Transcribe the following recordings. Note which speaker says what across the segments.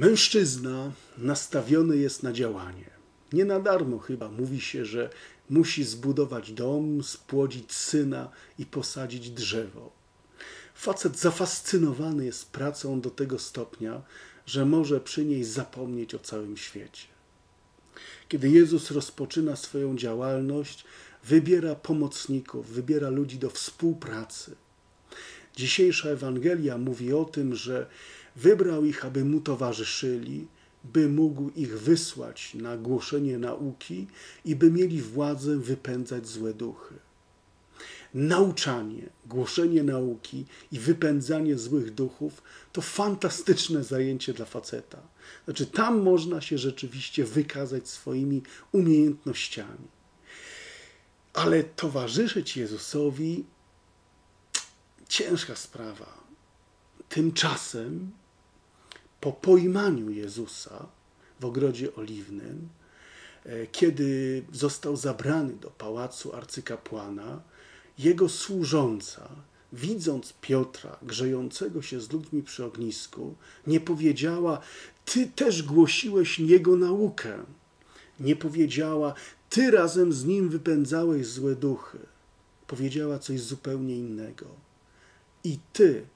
Speaker 1: Mężczyzna nastawiony jest na działanie. Nie na darmo chyba mówi się, że musi zbudować dom, spłodzić syna i posadzić drzewo. Facet zafascynowany jest pracą do tego stopnia, że może przy niej zapomnieć o całym świecie. Kiedy Jezus rozpoczyna swoją działalność, wybiera pomocników, wybiera ludzi do współpracy. Dzisiejsza Ewangelia mówi o tym, że wybrał ich, aby mu towarzyszyli, by mógł ich wysłać na głoszenie nauki i by mieli władzę wypędzać złe duchy. Nauczanie, głoszenie nauki i wypędzanie złych duchów to fantastyczne zajęcie dla faceta. Znaczy, tam można się rzeczywiście wykazać swoimi umiejętnościami. Ale towarzyszyć Jezusowi ciężka sprawa. Tymczasem po pojmaniu Jezusa w ogrodzie oliwnym, e, kiedy został zabrany do pałacu arcykapłana, jego służąca, widząc Piotra grzejącego się z ludźmi przy ognisku, nie powiedziała: Ty też głosiłeś jego naukę. Nie powiedziała: Ty razem z nim wypędzałeś złe duchy. Powiedziała coś zupełnie innego. I ty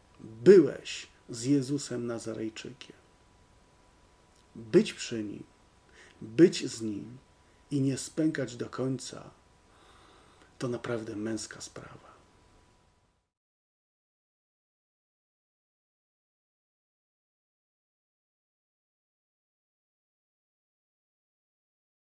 Speaker 1: byłeś z Jezusem Nazarejczykiem. Być przy nim, być z nim i nie spękać do końca to naprawdę męska sprawa.